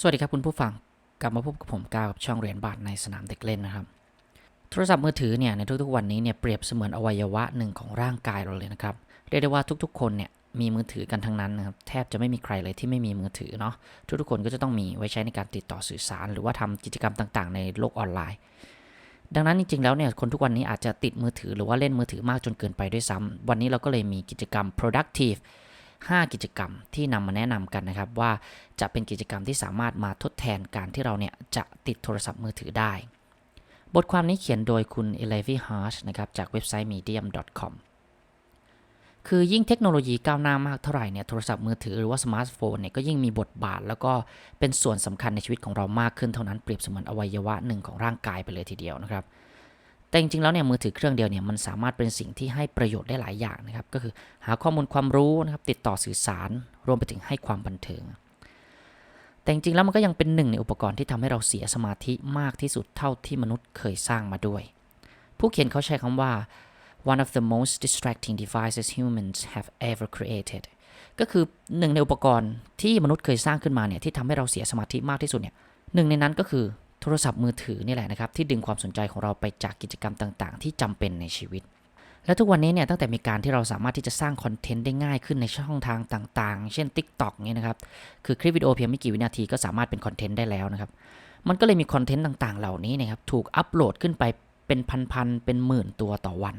สวัสดีครับคุณผู้ฟัง กลับมาพบกับผมก้าวกับช่องเรียนบาทในสนามเด็กเล่นนะครับ โทรศัพท์มือถือเนี่ยในทุกๆวันนี้เนี่ยเปรียบเสมือนอวัยวะหนึ่งของร่างกายเราเลยนะครับ เรียกได้ว่าทุกๆ คนเนี่ยมีมือถือกันทั้งนั้นนะครับแทบจะไม่มีใครเลยที่ไม่มีมือถือเนาะทุกๆคนก็จะต้องมีไว้ใช้ในการติดต่อสื่อสาร หรือว่าทำกิจกรรมต่างๆ ในโลกออนไลน์ ดังนั้นจริงๆแล้วเนี่ยคนทุกวันนี้อาจจะติดมือถือหรือว่าเล่นมือถือมากจนเกินไปด้วยซ้ำวันนี้เราก็เลยมีกิจกรรม productive 5 กิจกรรมที่นำมาแนะนำกันนะครับ ว่าจะเป็นกิจกรรมที่สามารถมาทดแทนการที่เราเนี่ยจะติดโทรศัพท์มือถือได้ บทความนี้เขียนโดยคุณ e l e v y Harsh นะครับจากเว็บไซต์ medium.com คือยิ่งเทคโนโลยีก้าวหน้ามากเท่าไหร่เนี่ยโทรศัพท์มือถือหรือว่าสมาร์ทโฟนเนี่ยก็ยิ่งมีบทบาท แล้วก็เป็นส่วนสำคัญในชีวิตของเรามากขึ้นเท่านั้นเปรียบเสมือนอวัยวะหนึ่งของร่างกายไปเลยทีเดียวนะครับ แต่จริงๆแล้วเนี่ยมือถือเครื่องเดียวเนี่ยมันสามารถเป็นสิ่งที่ให้ประโยชน์ได้หลายอย่างนะครับก็คือหาข้อมูลความรู้นะครับติดต่อสื่อสาร รวมไปถึงให้ความบันเทิง แต่จริงๆแล้วมันก็ยังเป็นหนึ่งในอุปกรณ์ที่ทำให้เราเสียสมาธิมากที่สุดเท่าที่มนุษย์เคยสร้างมาด้วย ผู้เขียนเขาใช้คำว่า one of the most distracting devices humans have ever created ก็คือหนึ่งในอุปกรณ์ที่มนุษย์เคยสร้างขึ้นมาเนี่ยที่ทำให้เราเสียสมาธิมากที่สุดเนี่ยหนึ่งในนั้นก็คือ ทรศัพท์มือถือนี่แหละนะครับที่ดึงความสนใจของเราไปจากกิจกรรมต่าง ๆ ที่จำเป็นในชีวิต และทุกวันนี้เนี่ยตั้งแต่มีการที่เราสามารถที่จะสร้างคอนเทนต์ได้ง่ายขึ้นในช่องทางต่างๆ เช่น TikTok เนี่ยนะครับคือคลิปวิดีโอเพียงไม่กี่วินาทีก็สามารถเป็นคอนเทนต์ได้แล้วนะครับมันก็เลยมีคอนเทนต์ต่างๆ เหล่านี้นะครับถูกอัปโหลดขึ้นไปเป็นพันๆเป็นหมื่นตัวต่อวัน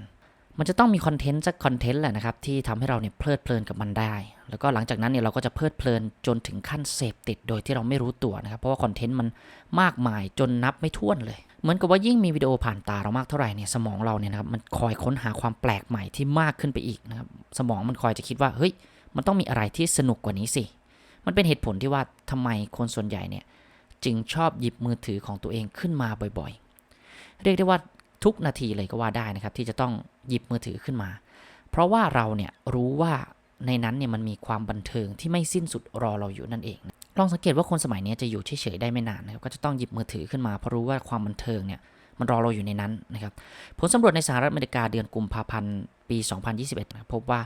มันจะต้องมีคอนเทนต์สักคอนเทนต์แหละนะครับที่ทำให้เราเนี่ยเพลิดเพลินกับมันได้ แล้วก็หลังจากนั้นเนี่ยเราก็จะเพลิดเพลินจนถึงขั้นเสพติดโดยที่เราไม่รู้ตัวนะครับ เพราะว่าคอนเทนต์มันมากมายจนนับไม่ถ้วนเลย เหมือนกับว่ายิ่งมีวิดีโอผ่านตาเรามากเท่าไหร่เนี่ยสมองเราเนี่ยนะครับมันคอยค้นหาความแปลกใหม่ที่มากขึ้นไปอีกนะครับสมองมันคอยจะคิดว่าเฮ้ยมันต้องมีอะไรที่สนุกกว่านี้สิ มันเป็นเหตุผลที่ว่าทำไมคนส่วนใหญ่เนี่ยจึงชอบหยิบมือถือของตัวเองขึ้นมาบ่อยๆ เรียกได้ว่าทุกนาทีเลยก็ว่าได้นะครับที่จะต้อง หยิบมือถือขึ้นมา เพราะว่าเราเนี่ยรู้ว่าในนั้นเนี่ยมันมีความบันเทิงที่ไม่สิ้นสุดรอเราอยู่นั่นเองลองสังเกตว่าคนสมัยนี้จะอยู่เฉยๆได้ไม่นานนะครับก็จะต้องหยิบมือถือขึ้นมาเพราะรู้ว่าความบันเทิงเนี่ยมันรอเราอยู่ในนั้นนะครับผลสำรวจในสหรัฐอเมริกาเดือนกุมภาพันธ์ปี 2021นะพบว่า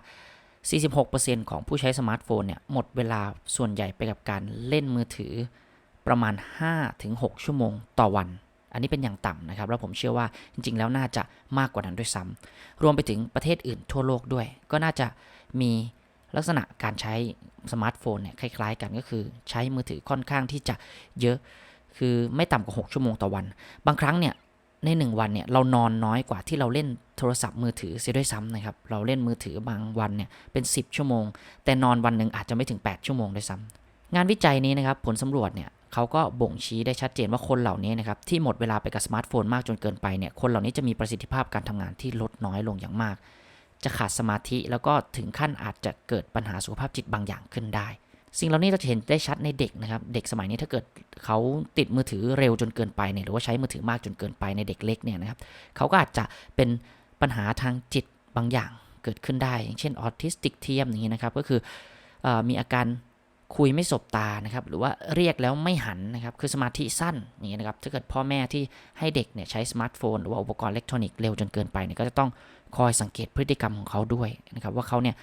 46%ของผู้ใช้สมาร์ทโฟนเนี่ยหมดเวลาส่วนใหญ่ไปกับการเล่นมือถือประมาณ 5-6 ชั่วโมงต่อวัน อันนี้เป็นอย่างต่ำนะครับ แล้วผมเชื่อว่าจริง ๆ แล้วน่าจะมากกว่านั้นด้วยซ้ำรวมไปถึงประเทศอื่นทั่วโลกด้วย ก็น่าจะมีลักษณะการใช้สมาร์ทโฟนเนี่ยคล้าย ๆ กันก็คือใช้มือถือค่อนข้างที่จะเยอะ คือไม่ต่ำกว่า 6 ชั่วโมงต่อวัน บางครั้งเนี่ยใน 1 วันเนี่ยเรานอนน้อยกว่าที่เราเล่นโทรศัพท์มือถือเสียด้วยซ้ำนะครับ เราเล่นมือถือบางวันเนี่ยเป็น 10 ชั่วโมง แต่นอนวันหนึ่งอาจจะไม่ถึง 8 ชั่วโมงด้วยซ้ำงานวิจัยนี้นะครับผลสำรวจเนี่ย เขาก็บ่งชี้ได้ชัดเจนว่าคนเหล่านี้นะครับที่หมดเวลาไปกับสมาร์ทโฟนมากจนเกินไปเนี่ยคนเหล่านี้จะมีประสิทธิภาพการทำงานที่ลดน้อยลงอย่างมาก จะขาดสมาธิแล้วก็ถึงขั้นอาจจะเกิดปัญหาสุขภาพจิตบางอย่างขึ้นได้ สิ่งเหล่านี้เราจะเห็นได้ชัดในเด็กนะครับเด็กสมัยนี้ถ้าเกิดเขาติดมือถือเร็วจนเกินไปเนี่ยหรือว่าใช้มือถือมากจนเกินไปในเด็กเล็กเนี่ยนะครับเขาก็อาจจะเป็นปัญหาทางจิตบางอย่างเกิดขึ้นได้ อย่างเช่นออทิสติกเทียมอย่างนี้นะครับก็คือออมีอาการ คุยไม่สบตานะครับหรือว่าเรียกแล้วไม่หันนะครับคือสมาธิสั้นอย่างนี้นะครับถ้าเกิดพ่อแม่ที่ให้เด็กเนี่ยใช้สมาร์ทโฟน หรือว่าอุปกรณ์อิเล็กทรอนิกส์เร็วจนเกินไปเนี่ยก็จะต้องคอยสังเกตพฤติกรรมของเขาด้วยนะครับว่าเขาเนี่ย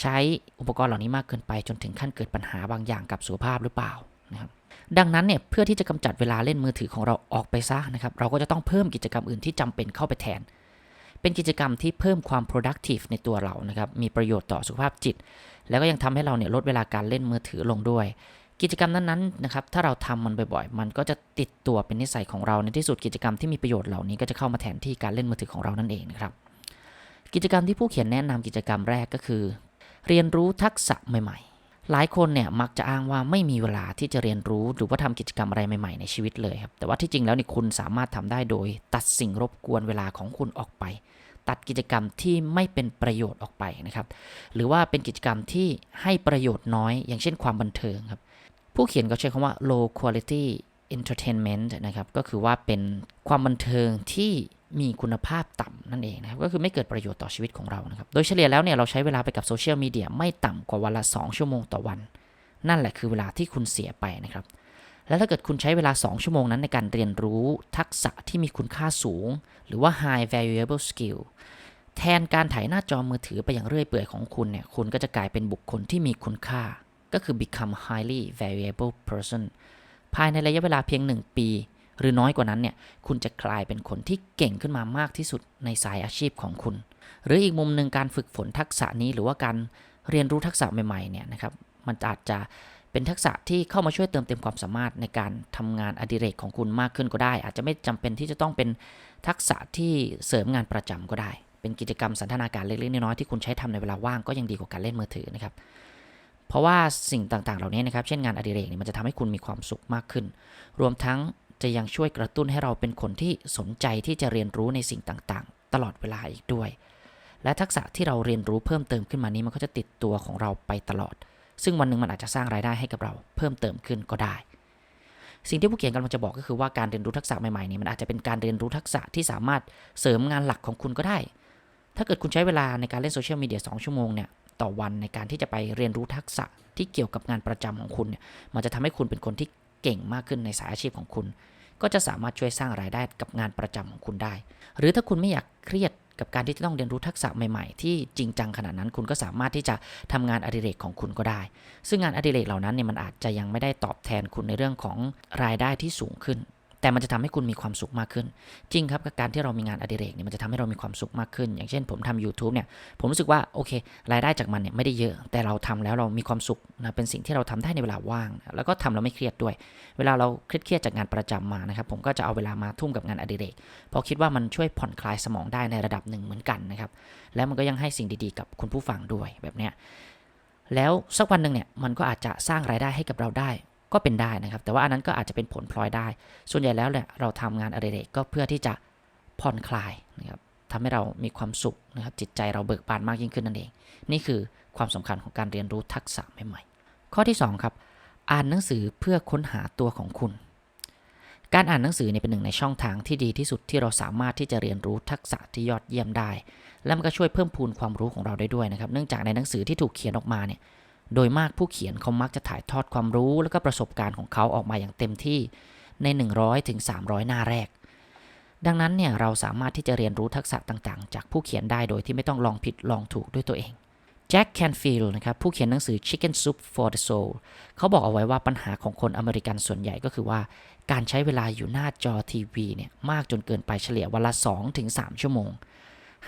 ใช้อุปกรณ์เหล่านี้มากเกินไป จนถึงขั้นเกิดปัญหาบางอย่างกับสุขภาพหรือเปล่านะครับดังนั้นเนี่ยเพื่อที่จะกำจัดเวลาเล่นมือถือของเราออกไปซะนะครับเราก็จะต้องเพิ่มกิจกรรมอื่นที่จำเป็นเข้าไปแทน เป็นกิจกรรมที่เพิ่มความ productive ในตัวเรานะครับมีประโยชน์ต่อสุขภาพจิต แล้วก็ยังทำให้เราเนี่ยลดเวลาการเล่นมือถือลงด้วย กิจกรรมนั้นๆนะครับถ้าเราทำมันบ่อยๆ มันก็จะติดตัวเป็นนิสัยของเราในที่สุดกิจกรรมที่มีประโยชน์เหล่านี้ก็จะเข้ามาแทนที่การเล่นมือถือของเรานั่นเองนะครับกิจกรรมที่ผู้เขียนแนะนำกิจกรรมแรกก็คือ เรียนรู้ทักษะใหม่ๆ หลายคนเนี่ยมักจะอ้างว่าไม่มีเวลาที่จะเรียนรู้หรือว่าทำกิจกรรมอะไรใหม่ๆในชีวิตเลยครับแต่ว่าที่จริงแล้วนี่คุณสามารถทำได้โดย ตัดสิ่งรบกวนเวลาของคุณออกไป ตัดกิจกรรมที่ไม่เป็นประโยชน์ออกไปนะครับ หรือว่าเป็นกิจกรรมที่ให้ประโยชน์น้อย อย่างเช่นความบันเทิงครับ ผู้เขียนก็ใช้คำว่า low quality entertainment นะครับ ก็คือว่าเป็นความบันเทิงที่มีคุณภาพต่ำนั่นเองนะครับ ก็คือไม่เกิดประโยชน์ต่อชีวิตของเรานะครับ โดยเฉลี่ยแล้วเนี่ยเราใช้เวลาไปกับโซเชียลมีเดียไม่ต่ำกว่าวันละ 2 ชั่วโมงต่อวัน นั่นแหละคือเวลาที่คุณเสียไปนะครับ แล้วถ้าเกิดคุณใช้เวลา 2 ชั่วโมงนั้นในการเรียนรู้ทักษะที่มีคุณค่าสูง หรือว่า high valuable skill แทนการถ่ายหน้าจอมือถือไปอย่างเรื่อยเปื่อยของคุณเนี่ย คุณก็จะกลายเป็นบุคคลที่มีคุณค่า ก็คือ become highly valuable person ภายในระยะเวลาเพียง 1 ปี หรือน้อยกว่านั้นเนี่ย คุณจะกลายเป็นคนที่เก่งขึ้นมามากที่สุดในสายอาชีพของคุณ หรืออีกมุมหนึ่งการฝึกฝนทักษะนี้หรือว่าการเรียนรู้ทักษะใหม่ๆเนี่ยนะครับ มันอาจจะ เป็นทักษะที่เข้ามาช่วยเติมเต็มความสามารถในการทำงานอดิเรกของคุณมากขึ้นก็ได้ อาจจะไม่จำเป็นที่จะต้องเป็นทักษะที่เสริมงานประจำก็ได้ เป็นกิจกรรมสันทนาการเล็กๆน้อยๆที่คุณใช้ทำในเวลาว่างก็ยังดีกว่าการเล่นมือถือนะครับเพราะว่าสิ่งต่างๆ เหล่านี้นะครับ เช่นงานอดิเรกเนี่ยมันจะทำให้คุณมีความสุขมากขึ้น รวมทั้งจะยังช่วยกระตุ้นให้เราเป็นคนที่สนใจที่จะเรียนรู้ในสิ่งต่างๆ ตลอดเวลาอีกด้วย และทักษะที่เราเรียนรู้เพิ่มเติมขึ้นมานี้มันก็จะติดตัวของเราไปตลอด ซึ่งวันหนึ่งมันอาจจะสร้างรายได้ให้กับเราเพิ่มเติมขึ้นก็ได้ สิ่งที่ผู้เขียนกำลังจะบอกก็คือว่าการเรียนรู้ทักษะใหม่ๆนี่มันอาจจะเป็นการเรียนรู้ทักษะที่สามารถเสริมงานหลักของคุณก็ได้ ถ้าเกิดคุณใช้เวลาในการเล่นโซเชียลมีเดีย2ชั่วโมงเนี่ยต่อวันในการที่จะไปเรียนรู้ทักษะที่เกี่ยวกับงานประจำของคุณเนี่ยมันจะทำให้คุณเป็นคนที่เก่งมากขึ้นในสายอาชีพของคุณ ก็จะสามารถช่วยสร้างรายได้กับงานประจำของคุณได้ หรือถ้าคุณไม่อยากเครียด กับการที่จะต้องเรียนรู้ทักษะใหม่ๆ ที่จริงจังขนาดนั้น คุณก็สามารถที่จะทำงานอดิเรกของคุณก็ได้ ซึ่งงานอดิเรกเหล่านั้นเนี่ยมันอาจจะยังไม่ได้ตอบแทนคุณในเรื่องของรายได้ที่สูงขึ้น แต่มันจะทำให้คุณมีความสุขมากขึ้น จริงครับกับการที่เรามีงานอดิเรกเนี่ยมันจะทำให้เรามีความสุขมากขึ้น อย่างเช่น ผมทำ YouTube เนี่ยผมรู้สึกว่าโอเค รายได้จากมันเนี่ยไม่ได้เยอะ แต่เราทำแล้วเรามีความสุขนะเป็นสิ่งที่เราทำได้ในเวลาว่าง แล้วก็ทำแล้วไม่เครียดด้วย เวลาเราเครียดๆจากงานประจำมานะครับผมก็จะเอาเวลามาทุ่มกับงานอดิเรกเพราะคิดว่ามันช่วยผ่อนคลายสมองได้ในระดับหนึ่งเหมือนกันนะครับแล้วมันก็ยังให้สิ่งดีๆ กับคุณผู้ฟังด้วยแบบเนี้ยแล้วสักวันหนึ่งเนี่ยมันก็อาจจะสร้างรายได้ให้กับเราได้ ก็เป็นได้นะครับ แต่ว่าอันนั้นก็อาจจะเป็นผลพลอยได้ ส่วนใหญ่แล้วเนี่ยเราทำงานอดิเรกก็เพื่อที่จะผ่อนคลายนะครับทำให้เรามีความสุขนะครับจิตใจเราเบิกบานมากยิ่งขึ้นนั่นเอง นี่คือความสำคัญของการเรียนรู้ทักษะใหม่ๆข้อที่ 2 ครับ อ่านหนังสือเพื่อค้นหาตัวของคุณ การอ่านหนังสือเนี่ยเป็นหนึ่งในช่องทางที่ดีที่สุดที่เราสามารถที่จะเรียนรู้ทักษะที่ยอดเยี่ยมได้ และมันก็ช่วยเพิ่มพูนความรู้ของเราได้ด้วยนะครับ เนื่องจากในหนังสือที่ถูกเขียนออกมาเนี่ย โดยมากผู้เขียนเขามักจะถ่ายทอดความรู้และก็ประสบการณ์ของเขาออกมาอย่างเต็มที่ใน100ถึง300 หน้าแรก ดังนั้นเนี่ยเราสามารถที่จะเรียนรู้ทักษะต่างๆ จากผู้เขียนได้โดยที่ไม่ต้องลองผิดลองถูกด้วยตัวเองแจ็คแคนฟิลด์นะครับผู้เขียนหนังสือ Chicken Soup for the Soul เขาบอกเอาไว้ว่าปัญหาของคนอเมริกันส่วนใหญ่ก็คือว่า การใช้เวลาอยู่หน้าจอทีวีเนี่ยมากจนเกินไปเฉลี่ยวันละ 2-3 ชั่วโมง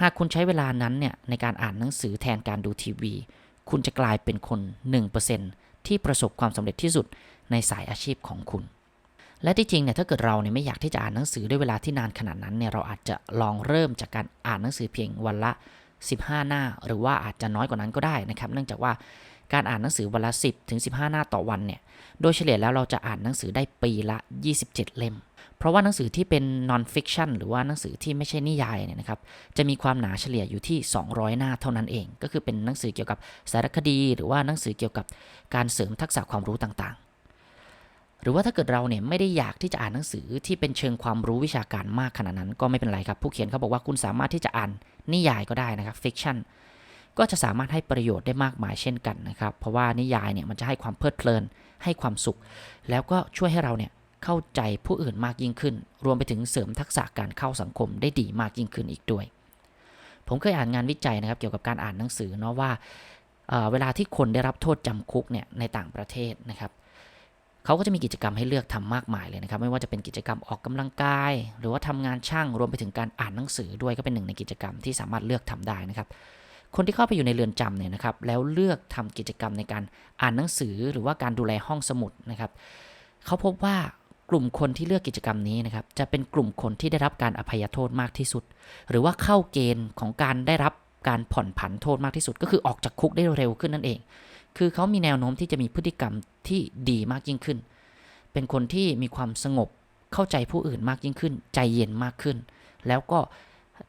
หากคุณใช้เวลานั้นเนี่ยในการอ่านหนังสือแทนการดูทีวี คุณจะกลายเป็นคน 1%ที่ประสบความสำเร็จที่สุดในสายอาชีพของคุณ และที่จริงเนี่ยถ้าเกิดเราเนี่ยไม่อยากที่จะอ่านหนังสือด้วยเวลาที่นานขนาดนั้นเนี่ยเราอาจจะลองเริ่มจากการอ่านหนังสือเพียงวันละ 15 หน้า หรือว่าอาจจะน้อยกว่านั้นก็ได้นะครับ เนื่องจากว่าการอ่านหนังสือวันละ 10 ถึง 15 หน้าต่อวันเนี่ย โดยเฉลี่ยแล้วเราจะอ่านหนังสือได้ปีละ 27 เล่ม เพราะว่าหนังสือที่เป็น non fiction หรือว่าหนังสือที่ไม่ใช่นิยายเนี่ยนะครับ จะมีความหนาเฉลี่ยอยู่ที่ 200 หน้าเท่านั้นเอง ก็คือเป็นหนังสือเกี่ยวกับสารคดี หรือว่าหนังสือเกี่ยวกับการเสริมทักษะความรู้ต่างๆ หรือว่าถ้าเกิดเราเนี่ยไม่ได้อยากที่จะอ่านหนังสือที่เป็นเชิงความรู้วิชาการมากขนาดนั้น ก็ไม่เป็นไรครับ ผู้เขียนเขาบอกว่าคุณสามารถที่จะอ่านนิยายก็ได้นะครับ fiction ก็จะสามารถให้ประโยชน์ได้มากมายเช่นกันนะครับ เพราะว่านิยายเนี่ยมันจะให้ความเพลิดเพลิน ให้ความสุข แล้วก็ช่วยให้เราเนี่ย เข้าใจผู้อื่นมากยิ่งขึ้น รวมไปถึงเสริมทักษะการเข้าสังคมได้ดีมากยิ่งขึ้นอีกด้วย ผมเคยอ่านงานวิจัยนะครับเกี่ยวกับการอ่านหนังสือเนาะว่าเเวลาที่คนได้รับโทษจำคุกเนี่ยในต่างประเทศนะครับเขาก็จะมีกิจกรรมให้เลือกทำมากมายเลยนะครับ ไม่ว่าจะเป็นกิจกรรมออกกำลังกาย หรือว่าทำงานช่างรวมไปถึงการอ่านหนังสือด้วยก็เป็นหนึ่งในกิจกรรมที่สามารถเลือกทำได้นะครับ คนที่เข้าไปอยู่ในเรือนจำเนี่ยนะครับ แล้วเลือกทำกิจกรรมในการอ่านหนังสือหรือว่าการดูแลห้องสมุดนะครับ เขาพบว่า กลุ่มคนที่เลือกกิจกรรมนี้นะครับจะเป็นกลุ่มคนที่ได้รับการอภัยโทษมากที่สุด หรือว่าเข้าเกณฑ์ของการได้รับการผ่อนผันโทษมากที่สุด ก็คือออกจากคุกได้เร็วขึ้นนั่นเอง คือเขามีแนวโน้มที่จะมีพฤติกรรมที่ดีมากยิ่งขึ้น เป็นคนที่มีความสงบเข้าใจผู้อื่นมากยิ่งขึ้น ใจเย็นมากขึ้น แล้วก็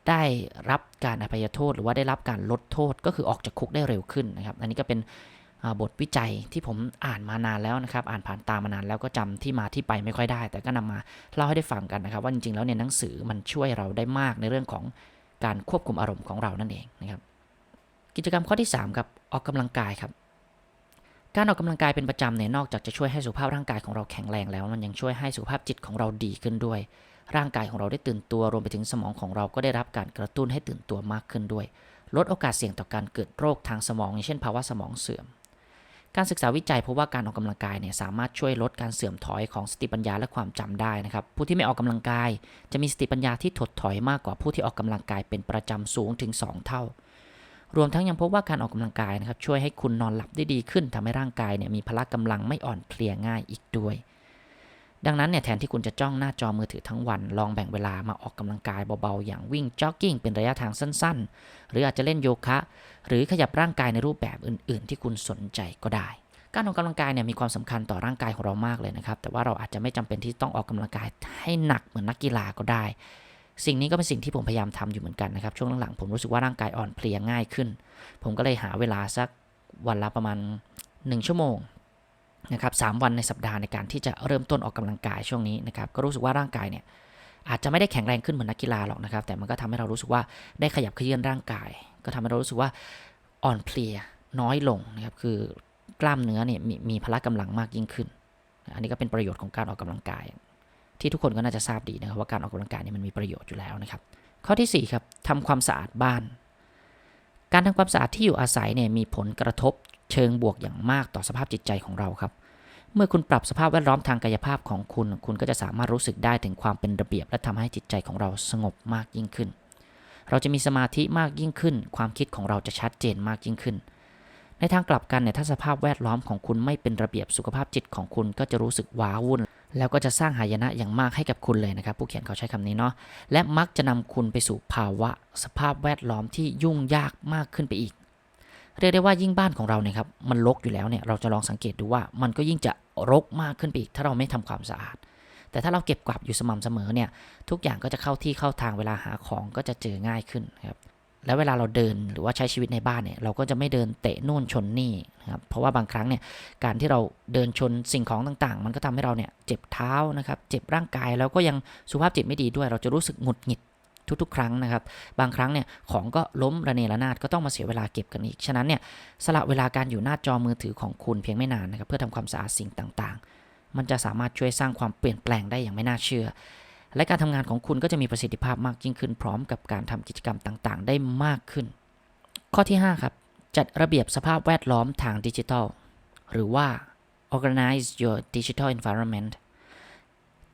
ได้รับการอภัยโทษ หรือว่าได้รับการลดโทษ ก็คือออกจากคุกได้เร็วขึ้นนะครับ อันนี้ก็เป็น บทวิจัยที่ผมอ่านมานานแล้วนะครับ อ่านผ่านตามานานแล้วก็จำที่มาที่ไปไม่ค่อยได้ แต่ก็นำมาเล่าให้ได้ฟังกันนะครับ ว่าจริงๆแล้วเนี่ยหนังสือมันช่วยเราได้มากในเรื่องของการควบคุมอารมณ์ของเรานั่นเองนะครับ กิจกรรมข้อที่3ครับออกกำลังกายครับ การออกกำลังกายเป็นประจำเนี่ยนอกจากจะช่วยให้สุขภาพร่างกายของเราแข็งแรงแล้ว มันยังช่วยให้สุขภาพจิตของเราดีขึ้นด้วย ร่างกายของเราได้ตื่นตัวรวมไปถึงสมองของเราก็ได้รับการกระตุ้นให้ตื่นตัวมากขึ้นด้วย ลดโอกาสเสี่ยงต่อการเกิดโรคทางสมองอย่างเช่นภาวะสมองเสื่อม การศึกษาวิจัยพบว่าการออกกำลังกายเนี่ยสามารถช่วยลดการเสื่อมถอยของสติปัญญาและความจำได้นะครับ ผู้ที่ไม่ออกกำลังกาย จะมีสติปัญญาที่ถดถอยมากกว่าผู้ที่ออกกำลังกายเป็นประจำสูงถึง 2 เท่า รวมทั้งยังพบว่าการออกกำลังกายนะครับช่วยให้คุณนอนหลับได้ดีขึ้นทำให้ร่างกายเนี่ยมีพละกำลังไม่อ่อนเพลียง่ายอีกด้วย ดังนั้นเนี่ยแทนที่คุณจะจ้องหน้าจอมือถือทั้งวัน ลองแบ่งเวลามาออกกำลังกายเบาๆ อย่างวิ่งจ็อกกิ้งเป็นระยะทางสั้นๆ หรืออาจจะเล่นโยคะ หรือขยับร่างกายในรูปแบบอื่นๆ ที่คุณสนใจก็ได้ การออกกำลังกายเนี่ยมีความสำคัญต่อร่างกายของเรามากเลยนะครับ แต่ว่าเราอาจจะไม่จำเป็นที่ต้องออกกำลังกายให้หนักเหมือนนักกีฬาก็ได้ สิ่งนี้ก็เป็นสิ่งที่ผมพยายามทำอยู่เหมือนกันนะครับ ช่วงหลังๆผมรู้สึกว่าร่างกายอ่อนเพลียง่ายขึ้น ผมก็เลยหาเวลาสักวันละประมาณ 1 ชั่วโมง นะครับสามวันในสัปดาห์ในการที่จะเริ่มต้นออกกำลังกายช่วงนี้นะครับก็รู้สึกว่าร่างกายเนี่ยอาจจะไม่ได้แข็งแรงขึ้นเหมือนนักกีฬาหรอกนะครับ แต่มันก็ทำให้เรารู้สึกว่าได้ขยับเขยื้อนร่างกาย ก็ทำให้เรารู้สึกว่าอ่อนเพลียน้อยลงนะครับคือกล้ามเนื้อเนี่ยมีมีพละกำลังมากยิ่งขึ้น อันนี้ก็เป็นประโยชน์ของการออกกำลังกาย ที่ทุกคนก็น่าจะทราบดีนะครับว่าการออกกำลังกายเนี่ยมันมีประโยชน์อยู่แล้วนะครับ ข้อที่4ครับทำความสะอาดบ้าน การทำความสะอาดที่อยู่อาศัยเนี่ยมีผลกระทบ เชิงบวกอย่างมากต่อสภาพจิตใจของเราครับ เมื่อคุณปรับสภาพแวดล้อมทางกายภาพของคุณ คุณก็จะสามารถรู้สึกได้ถึงความเป็นระเบียบ และทำให้จิตใจของเราสงบมากยิ่งขึ้น เราจะมีสมาธิมากยิ่งขึ้น ความคิดของเราจะชัดเจนมากยิ่งขึ้น ในทางกลับกันเนี่ยถ้าสภาพแวดล้อมของคุณไม่เป็นระเบียบสุขภาพจิตของคุณก็จะรู้สึกว้าวุ่นแล้วก็จะสร้างหายนะอย่างมากให้กับคุณเลยนะครับ ผู้เขียนเขาใช้คำนี้เนาะและมักจะนำคุณไปสู่ภาวะ สภาพแวดล้อมที่ยุ่งยากมากขึ้นไปอีก เรียกได้ว่ายิ่งบ้านของเราเนี่ยครับมันรกอยู่แล้วเนี่ยเราจะลองสังเกตดูว่ามันก็ยิ่งจะรกมากขึ้นไปอีกถ้าเราไม่ทำความสะอาด แต่ถ้าเราเก็บกวาดอยู่สม่ำเสมอเนี่ยทุกอย่างก็จะเข้าที่เข้าทางเวลาหาของก็จะเจอง่ายขึ้นครับแล้วเวลาเราเดินหรือว่าใช้ชีวิตในบ้านเนี่ยเราก็จะไม่เดินเตะนู่นชนนี่นะครับเพราะว่าบางครั้งเนี่ยการที่เราเดินชนสิ่งของต่างๆ มันก็ทำให้เราเนี่ยเจ็บเท้านะครับเจ็บร่างกายแล้วก็ยังสุขภาพจิตไม่ดีด้วย เราจะรู้สึกหงุดหงิด ทุกๆ ครั้งนะครับ บางครั้งเนี่ยของก็ล้มระเนระนาดก็ต้องมาเสียเวลาเก็บกันอีก ฉะนั้นเนี่ยสละเวลาการอยู่หน้าจอมือถือของคุณเพียงไม่นานนะครับเพื่อทำความสะอาดสิ่งต่างๆ มันจะสามารถช่วยสร้างความเปลี่ยนแปลงได้อย่างไม่น่าเชื่อ และการทำงานของคุณก็จะมีประสิทธิภาพมากยิ่งขึ้น พร้อมกับการทำกิจกรรมต่างๆ ได้มากขึ้น ข้อที่ 5 ครับ จัดระเบียบสภาพแวดล้อมทางดิจิทัลหรือว่า organize your digital environment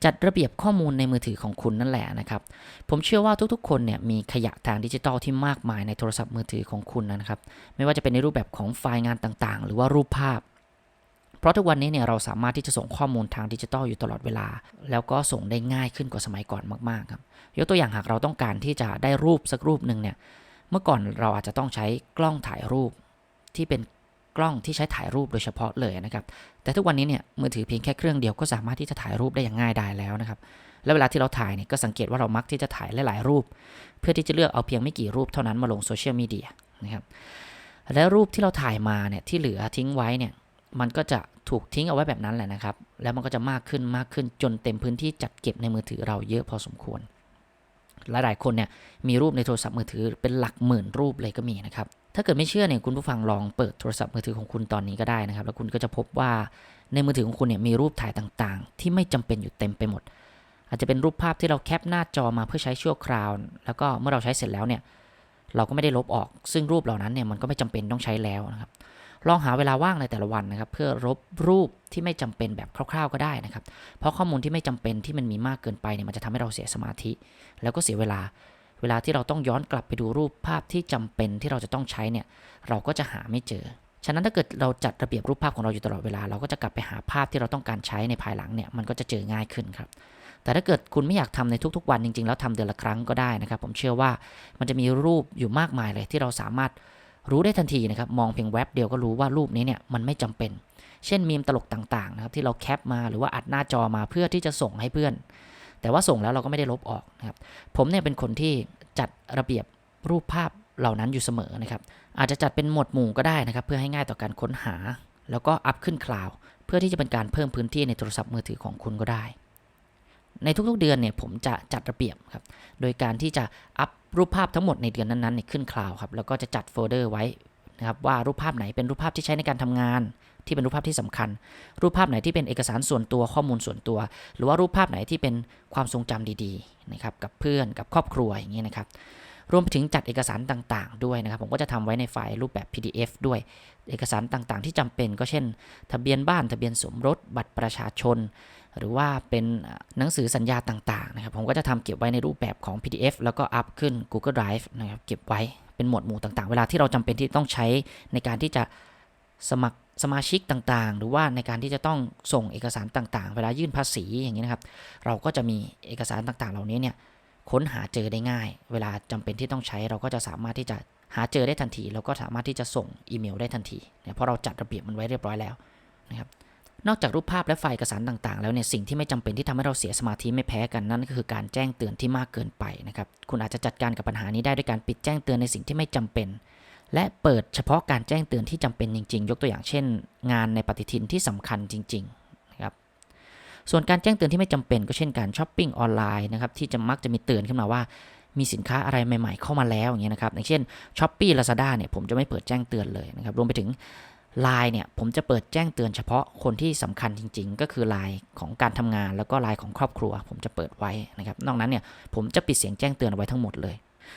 จัดระเบียบข้อมูลในมือถือของคุณนั่นแหละนะครับ ผมเชื่อว่าทุกๆ คนเนี่ยมีขยะทางดิจิทัลที่มากมายในโทรศัพท์มือถือของคุณนะครับ ไม่ว่าจะเป็นในรูปแบบของไฟล์งานต่างๆ หรือว่ารูปภาพ เพราะทุกวันนี้เนี่ยเราสามารถที่จะส่งข้อมูลทางดิจิทัลอยู่ตลอดเวลา แล้วก็ส่งได้ง่ายขึ้นกว่าสมัยก่อนมากๆครับ ยกตัวอย่างหากเราต้องการที่จะได้รูปสักรูปหนึ่งเนี่ย เมื่อก่อนเราอาจจะต้องใช้กล้องถ่ายรูปที่เป็น กล้องที่ใช้ถ่ายรูปโดยเฉพาะเลยนะครับ แต่ทุกวันนี้เนี่ยมือถือเพียงแค่เครื่องเดียวก็สามารถที่จะถ่ายรูปได้อย่างง่ายดายแล้วนะครับ แล้วเวลาที่เราถ่ายเนี่ยก็สังเกตว่าเรามักที่จะถ่ายหลายๆรูป เพื่อที่จะเลือกเอาเพียงไม่กี่รูปเท่านั้นมาลงโซเชียลมีเดียนะครับแล้วรูปที่เราถ่ายมาเนี่ยที่เหลือทิ้งไว้เนี่ยมันก็จะถูกทิ้งเอาไว้แบบนั้นแหละนะครับ แล้วมันก็จะมากขึ้นมากขึ้นจนเต็มพื้นที่จัดเก็บในมือถือเราเยอะพอสมควรหลายๆคนเนี่ยมีรูปในโทรศัพท์มือถือเป็นหลักหมื่นรูปเลยก็มีนะครับ ถ้าเกิดไม่เชื่อเนี่ยคุณผู้ฟังลองเปิดโทรศัพท์มือถือของคุณตอนนี้ก็ได้นะครับ แล้วคุณก็จะพบว่าในมือถือของคุณเนี่ยมีรูปถ่ายต่างๆ ที่ไม่จำเป็นอยู่เต็มไปหมด อาจจะเป็นรูปภาพที่เราแคปหน้าจอมาเพื่อใช้ชั่วคราว แล้วก็เมื่อเราใช้เสร็จแล้วเนี่ยเราก็ไม่ได้ลบออก ซึ่งรูปเหล่านั้นเนี่ยมันก็ไม่จำเป็นต้องใช้แล้วนะครับ ลองหาเวลาว่างในแต่ละวันนะครับ เพื่อลบรูปที่ไม่จำเป็นแบบคร่าว ๆ ก็ได้นะครับ เพราะข้อมูลที่ไม่จำเป็นที่มันมีมากเกินไปเนี่ยมันจะทำให้เราเสียสมาธิ แล้วก็เสียเวลา เวลาที่เราต้องย้อนกลับไปดูรูปภาพที่จำเป็นที่เราจะต้องใช้เนี่ยเราก็จะหาไม่เจอ ฉะนั้นถ้าเกิดเราจัดระเบียบรูปภาพของเราอยู่ตลอดเวลา เราก็จะกลับไปหาภาพที่เราต้องการใช้ในภายหลังเนี่ยมันก็จะเจอง่ายขึ้นครับแต่ถ้าเกิดคุณไม่อยากทำในทุกๆ วันจริง ๆ แล้วทำเดือนละครั้งก็ได้นะครับ ผมเชื่อว่ามันจะมีรูปอยู่มากมายเลยที่เราสามารถรู้ได้ทันทีนะครับมองเพียงแว็บเดียวก็รู้ว่ารูปนี้เนี่ยมันไม่จำเป็น เช่นมีมตลกต่างๆนะครับที่เราแคปมาหรือว่าอัดหน้าจอมาเพื่อที่จะส่งให้เพื่อน แต่ว่าส่งแล้วเราก็ไม่ได้ลบออกนะครับ ผมเนี่ยเป็นคนที่จัดระเบียบรูปภาพเหล่านั้นอยู่เสมอนะครับ อาจจะจัดเป็นหมวดหมู่ก็ได้นะครับ เพื่อให้ง่ายต่อการค้นหา แล้วก็อัพขึ้นคลาวเพื่อที่จะเป็นการเพิ่มพื้นที่ในโทรศัพท์มือถือของคุณก็ได้ ในทุกๆเดือนเนี่ยผมจะจัดระเบียบครับ โดยการที่จะอัพรูปภาพทั้งหมดในเดือนนั้นๆเนี่ยขึ้นคลาวครับ แล้วก็จะจัดโฟลเดอร์ไว้นะครับว่ารูปภาพไหนเป็นรูปภาพที่ใช้ในการทำงาน ที่เป็นรูปภาพที่สำคัญ รูปภาพไหนที่เป็นเอกสารส่วนตัวข้อมูลส่วนตัว หรือว่ารูปภาพไหนที่เป็นความทรงจำดีๆนะครับกับเพื่อนกับครอบครัวอย่างนี้นะครับรวมไปถึงจัดเอกสารต่างๆ ด้วยนะครับ ผมก็จะทำไว้ในไฟล์รูปแบบ PDF ด้วย เอกสารต่างๆ ที่จำเป็นก็เช่น ทะเบียนบ้านทะเบียนสมรส บัตรประชาชน หรือว่าเป็นหนังสือสัญญาต่างๆนะครับ ผมก็จะทำเก็บไว้ในรูปแบบของ PDF แล้วก็อัพขึ้น Google Drive นะครับ เก็บไว้เป็นหมวดหมู่ต่างๆ เวลาที่เราจำเป็นที่ต้องใช้ในการที่จะสมัคร สมาชิกต่างๆ หรือว่าในการที่จะต้องส่งเอกสารต่างๆ เวลายื่นภาษีอย่างนี้นะครับ เราก็จะมีเอกสารต่างๆ เหล่านี้เนี่ยค้นหาเจอได้ง่าย เวลาจำเป็นที่ต้องใช้เราก็จะสามารถที่จะหาเจอได้ทันทีแล้วก็สามารถที่จะส่งอีเมลได้ทันทีเนี่ยเพราะเราจัดระเบียบมันไว้เรียบร้อยแล้วนะครับนอกจากรูปภาพและไฟล์เอกสารต่างๆ แล้วเนี่ยสิ่งที่ไม่จำเป็นที่ทำให้เราเสียสมาธิไม่แพ้กันนั่นก็คือการแจ้งเตือนที่มากเกินไปนะครับคุณอาจจะจัดการกับปัญหานี้ได้ด้วยการปิดแจ้งเตือนในสิ่งที่ไม่จำเป็น และเปิดเฉพาะการแจ้งเตือนที่จำเป็นจริง ๆ ยกตัวอย่างเช่น งานในปฏิทินที่สำคัญจริงๆนะครับส่วนการแจ้งเตือนที่ไม่จำเป็นก็เช่นการช้อปปิ้งออนไลน์นะครับที่จะมักจะมีเตือนขึ้นมาว่า มีสินค้าอะไรใหม่ๆเข้ามาแล้วอย่างเงี้ยนะครับอย่างเช่น s h อ p e e Lazada เนี่ยผมจะไม่เปิดแจ้งเตือนเลยนะครับรวมไปถึง Line เนี่ยผมจะเปิดแจ้งเตือนเฉพาะคนที่สำคัญจริง ๆ ก็คือ Line ของการทำงานแล้วก็ Line ของครอบครัว ผมจะเปิดไว้นะครับนอกนั้นเนี่ยผมจะปิดเสียงแจ้งเตือนเอาไว้ทั้งหมดเลย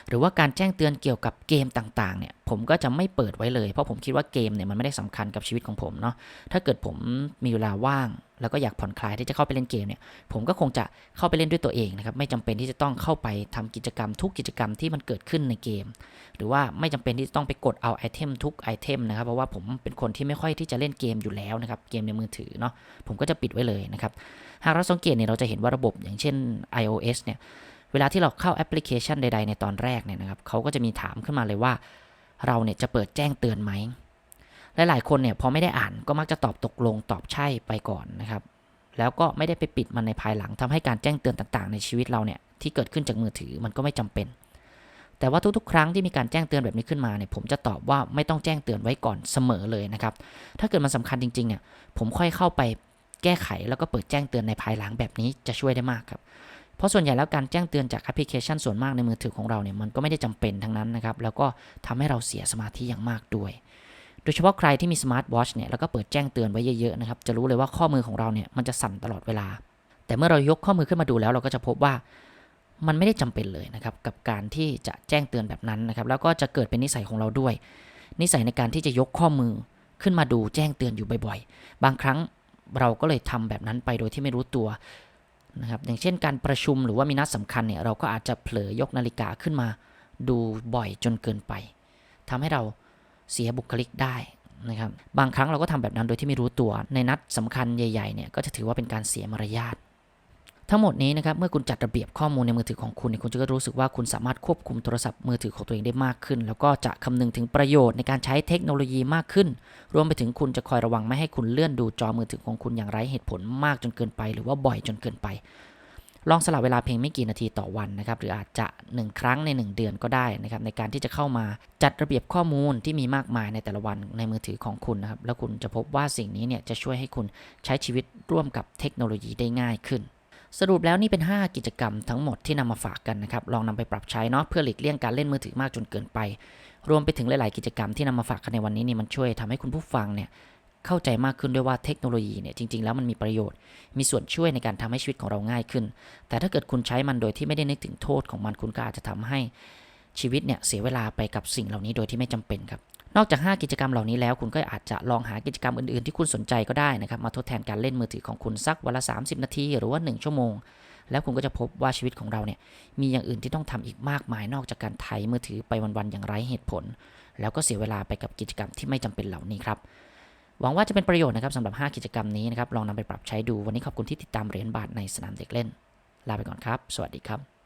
หรือว่าการแจ้งเตือนเกี่ยวกับเกมต่างๆเนี่ยผมก็จะไม่เปิดไว้เลย เพราะผมคิดว่าเกมเนี่ยมันไม่ได้สำคัญกับชีวิตของผมเนาะถ้าเกิดผมมีเวลาว่าง แล้วก็อยากผ่อนคลายที่จะเข้าไปเล่นเกมเนี่ยผมก็คงจะเข้าไปเล่นด้วยตัวเองนะครับไม่จำเป็นที่จะต้องเข้าไปทำกิจกรรมทุกกิจกรรมที่มันเกิดขึ้นในเกม หรือว่าไม่จำเป็นที่จะต้องไปกดเอาไอเทมทุกไอเทมนะครับเพราะว่าผมเป็นคนที่ไม่ค่อยที่จะเล่นเกมอยู่แล้วนะครับเกมในมือถือเนาะผมก็จะปิดไว้เลยนะครับหากเราสังเกตเนี่ยเราจะเห็นว่าระบบอย่างเช่น iOS เนี่ย เวลาที่เราเข้าแอปพลิเคชันใด ๆ ในตอนแรกเนี่ยนะครับเขาก็จะมีถามขึ้นมาเลยว่า เราเนี่ยจะเปิดแจ้งเตือนไหมหลายๆคนเนี่ยพอไม่ได้อ่านก็มักจะตอบตกลงตอบใช่ไปก่อนนะครับ แล้วก็ไม่ได้ไปปิดมันในภายหลังทำให้การแจ้งเตือนต่างๆ ในชีวิตเราเนี่ยที่เกิดขึ้นจากมือถือมันก็ไม่จำเป็น แต่ว่าทุกๆ ครั้งที่มีการแจ้งเตือนแบบนี้ขึ้นมาเนี่ยผมจะตอบว่าไม่ต้องแจ้งเตือนไว้ก่อนเสมอเลยนะครับ ถ้าเกิดมันสำคัญจริงๆเนี่ยผมค่อยเข้าไปแก้ไขแล้วก็เปิดแจ้งเตือนในภายหลังแบบนี้จะช่วยได้มากครับ เพราะส่วนใหญ่แล้วการแจ้งเตือนจากแอปพลิเคชันส่วนมากในมือถือของเราเนี่ยมันก็ไม่ได้จำเป็นทั้งนั้นนะครับ แล้วก็ทำให้เราเสียสมาธิอย่างมากด้วย โดยเฉพาะใครที่มีสมาร์ทวอชเนี่ยแล้วก็เปิดแจ้งเตือนไว้เยอะๆนะครับ จะรู้เลยว่าข้อมือของเราเนี่ยมันจะสั่นตลอดเวลา แต่เมื่อเรายกข้อมือขึ้นมาดูแล้วเราก็จะพบว่ามันไม่ได้จำเป็นเลยนะครับกับการที่จะแจ้งเตือนแบบนั้นนะครับ แล้วก็จะเกิดเป็นนิสัยของเราด้วย นิสัยในการที่จะยกข้อมือขึ้นมาดูแจ้งเตือนอยู่บ่อยๆ บางครั้งเราก็เลยทำแบบนั้นไปโดยที่ไม่รู้ตัว นะครับอย่างเช่นการประชุมหรือว่ามีนัดสำคัญเนี่ยเราก็อาจจะเผลอยกนาฬิกาขึ้นมาดูบ่อยจนเกินไปทำให้เราเสียบุคลิกได้นะครับบางครั้งเราก็ทำแบบนั้นโดยที่ไม่รู้ตัวในนัดสำคัญใหญ่ๆเนี่ยก็จะถือว่าเป็นการเสียมารยาท ทั้งหมดนี้นะครับเมื่อคุณจัดระเบียบข้อมูลในมือถือของคุณคุณจะรู้สึกว่าคุณสามารถควบคุมโทรศัพท์มือถือของตัวเองได้มากขึ้น แล้วก็จะคำนึงถึงประโยชน์ในการใช้เทคโนโลยีมากขึ้น รวมไปถึงคุณจะคอยระวังไม่ให้คุณเลื่อนดูจอมือถือของคุณอย่างไร้เหตุผลมากจนเกินไป หรือว่าบ่อยจนเกินไป ลองสลับเวลาเพียงไม่กี่นาทีต่อวันนะครับหรืออาจจะ 1 ครั้งใน 1 เดือนก็ได้นะครับในการที่จะเข้ามาจัดระเบียบข้อมูลที่มีมากมายในแต่ละวันในมือถือของคุณนะครับแล้วคุณจะพบว่าสิ่งนี้เนี่ยจะช่วยให้คุณใช้ชีวิตร่วมกับเทคโนโลยีได้ง่ายขึ้น สรุปแล้วนี่เป็น 5 กิจกรรมทั้งหมดที่นำมาฝากกันนะครับ ลองนำไปปรับใช้เนาะเพื่อหลีกเลี่ยงการเล่นมือถือมากจนเกินไป รวมไปถึงหลาย ๆ กิจกรรมที่นำมาฝากกันในวันนี้นี่มันช่วยทำให้คุณผู้ฟังเนี่ยเข้าใจมากขึ้นด้วยว่าเทคโนโลยีเนี่ยจริง ๆ แล้วมันมีประโยชน์ มีส่วนช่วยในการทำให้ชีวิตของเราง่ายขึ้น แต่ถ้าเกิดคุณใช้มันโดยที่ไม่ได้นึกถึงโทษของมันคุณก็อาจจะทำให้ชีวิตเนี่ยเสียเวลาไปกับสิ่งเหล่านี้โดยที่ไม่จำเป็นครับ นอกจาก 5 กิจกรรมเหล่านี้แล้ว คุณก็อาจจะลองหากิจกรรมอื่นๆ ที่คุณสนใจก็ได้นะครับ มาทดแทนการเล่นมือถือของคุณสักวันละ 30 นาที หรือว่า 1 ชั่วโมง แล้วคุณก็จะพบว่าชีวิตของเราเนี่ยมีอย่างอื่นที่ต้องทำอีกมากมาย นอกจากการไถมือถือไปวันๆอย่างไร้เหตุผล แล้วก็เสียเวลาไปกับกิจกรรมที่ไม่จำเป็นเหล่านี้ครับหวังว่าจะเป็นประโยชน์นะครับสำหรับ 5 กิจกรรมนี้นะครับลองนำไปปรับใช้ดูวันนี้ขอบคุณที่ติดตามเหรียญบาทในสนามเด็กเล่น ลาไปก่อนครับ สวัสดีครับ